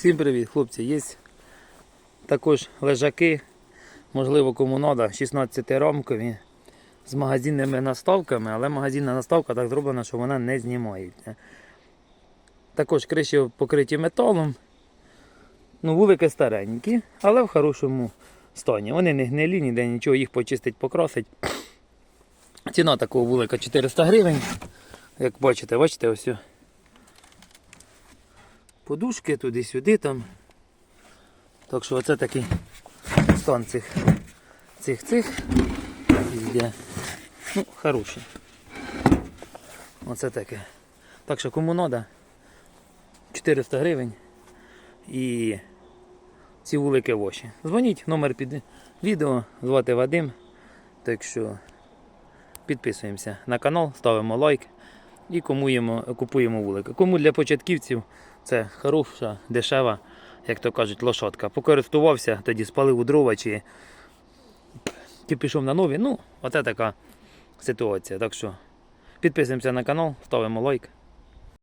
Всім привіт, хлопці. Є також лежаки, можливо, кому треба, 16 рамкові з магазинними наставками, але магазинна наставка так зроблена, що вона не знімається. Також криші покриті металом. Ну, вулики старенькі, але в хорошому стані. Вони не гнилі, ніде нічого, їх почистить, покрасить. Ціна такого вулика 400 гривень. Як бачите, бачите, ось. Подушки туди-сюди там. Так що оце такий стан цих цих цих. Везде. Ну, хороший. Оце таке. Так що кому треба 400 гривень і ці вулики воші. Дзвоніть, номер під відео, звати Вадим. Так що підписуємося на канал, ставимо лайк і кумуємо, купуємо вулики. Кому для початківців це хороша, дешева, як то кажуть, лошадка. Покористувався, тоді спалив у дрова чи, чи пішов на нові. Ну, оце така ситуація. Так що підписуємося на канал, ставимо лайк.